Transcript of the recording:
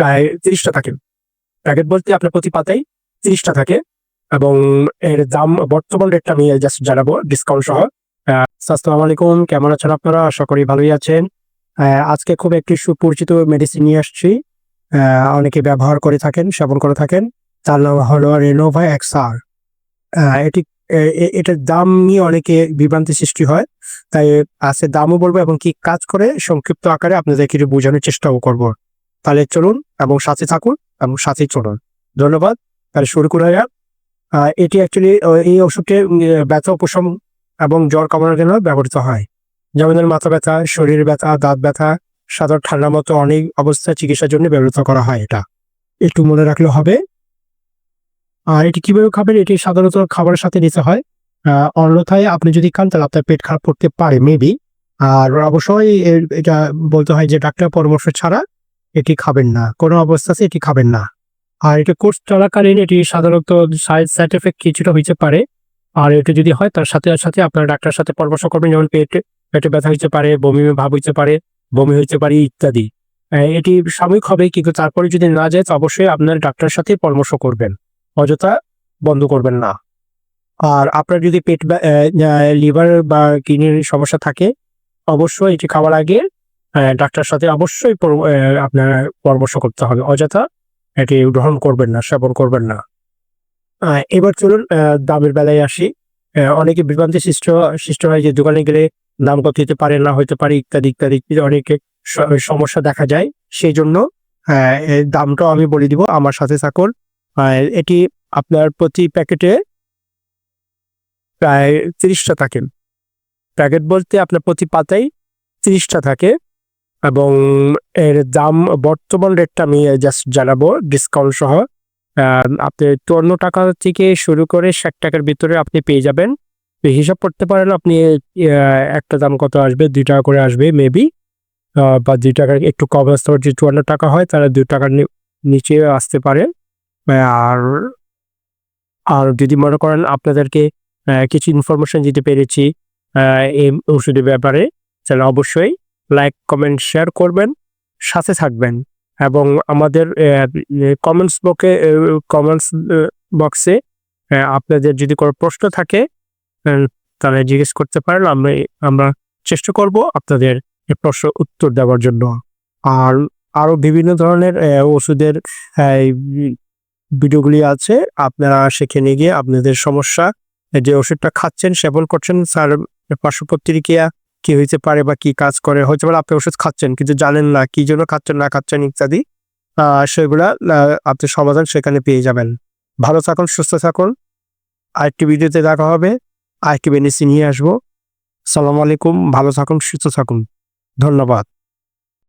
প্রায় তিরিশটা থাকে। প্যাকেট বলতে আপনার প্রতি পাতায় তিরিশটা থাকে এবং এর দাম, বর্তমান রেটটা আমি জাস্ট জানাব ডিসকাউন্ট সহ। আসসালামু আলাইকুম, কেমন আছেন আপনারা? আশা করি ভালোই আছেন। আজকে খুব একটি সুপরিচিত মেডিসিন নিয়ে আসছি। অনেকে ব্যবহার করে থাকেন, সেবন করে থাকেন। তার নাম হলো রেনোভা এক্সআর এটি এটার দাম নিয়ে অনেকে বিভ্রান্তি সৃষ্টি হয়। তাই আজকে দামও বলব এবং কি কাজ করে, সংক্ষিপ্ত আকারে আপনাদেরকে বোঝানোর চেষ্টাও করব। তাহলে চলুন এবং সাথে থাকুন এবং সাথে চলুন। ধন্যবাদ। তাহলে শুরু করা যাক। এটি অ্যাকচুয়ালি এই ওষুধটি ব্যথা, উপশম এবং জ্বর কমানোর জন্য ব্যবহৃত হয়। যেমন মাথা ব্যথা, শরীর ব্যথা, দাঁত ব্যথা, সাধারণ ঠান্ডার মতো অনেক অবস্থায় চিকিৎসার জন্য ব্যবহৃত করা হয় এটা। একটু মনে রাখলে হবে। আর এটি কীভাবে খাবেন? এটি সাধারণত খাবারের সাথে নিতে হয়। অন্যথায় আপনি যদি খান, তাহলে আপনার পেট খারাপ করতে পারে মেবি আর অবশ্যই এটা বলতে হয় যে ডাক্তার পরামর্শ ছাড়া এটি খাবেন না। কোনো অবস্থাতে এটি খাবেন না। আর এটা কোর্স চলাকালীন, এটি সাধারণত সাইড সাইড এফেক্ট কিছুটা হইতে পারে। আর এটি যদি হয়, তার সাথে সাথে আপনার ডাক্তারের সাথে পরামর্শ করবেন, যেমন পেট, পেটে ব্যথা হইতে পারে, বমি ভাব হইতে পারে, বমি হইতে পারে ইত্যাদি। এটি সাময়িক হবে, কিন্তু তারপরে যদি না যায়, তো অবশ্যই আপনার ডাক্তারের সাথে পরামর্শ করবেন। অযথা বন্ধ করবেন না। আর আপনার যদি পেট লিভার বা কিডনির সমস্যা থাকে, অবশ্যই এটি খাওয়ার আগে আহ, ডাক্তারের সাথে অবশ্যই আপনার পরামর্শ করতে হবে। অযথা এটি গ্রহণ করবেন না সেবন করবেন না। এবার চলুন দামের বেলায় আসি। অনেকে বিভ্রান্তি সৃষ্ট সৃষ্ট হয় যে দোকানে গেলে দাম কত দিতে পারে না হতে পারে ইত্যাদি ইত্যাদি অনেকে সমস্যা দেখা যায়। সেই জন্য দামটাও আমি বলে দিব আমার সাথে থাকুন। এটি আপনার প্রতি প্যাকেটে প্রায় তিরিশটা থাকে। প্যাকেট বলতে আপনার প্রতি পাতায় তিরিশটা থাকে। এবং এর দাম, বর্তমান রেটটা আমি জাস্ট জানাব ডিসকাউন্ট সহ। আপনি চুয়ান্ন টাকা থেকে শুরু করে ষাট টাকার ভিতরে আপনি পেয়ে যাবেন। হিসাব করতে পারেন, আপনি একটা দাম কত আসবে, দুই টাকা করে আসবে মেবি বা দুই টাকার একটু কম আসতে পারে, যদি চুয়ান্ন টাকা হয়, তাহলে দুই টাকার নিচে আসতে পারে। আর আর যদি মনে করেন আপনাদেরকে কিছু ইনফরমেশন দিতে পেরেছি এই ওষুধের ব্যাপারে, তাহলে অবশ্যই লাইক কমেন্ট শেয়ার করবেন, সাথে থাকবেন এবং আমাদের কমেন্টস বকে কমেন্টস বক্সে আপনাদের যদি কোনো প্রশ্ন থাকে তাহলে জিজ্ঞেস করতে পারেন, আমরা আমরা চেষ্টা করব আপনাদের প্রশ্ন উত্তর দেওয়ার জন্য। আর আরও বিভিন্ন ধরনের ওষুধের ভিডিওগুলি আছে, আপনারা সেখানে গিয়ে আপনাদের সমস্যা যে ওষুধটা খাচ্ছেন, সেবন করছেন, স্যার পার্শ্ব কি হয়েছে, পারে বা কি কাজ করে, হয়তো পারে আপনি ওষুধ খাচ্ছেন কিন্তু জানেন না কি জন্য খাচ্ছেন, না খাচ্ছেন ইত্যাদি সেগুলা আপনি সমাধান সেখানে পেয়ে যাবেন। ভালো থাকুন, সুস্থ থাকুন। আরেকটি ভিডিওতে দেখা হবে, আরেকটি বেনিসি নিয়ে আসব। সালাম আলাইকুম, ভালো থাকুন, সুস্থ থাকুন। ধন্যবাদ।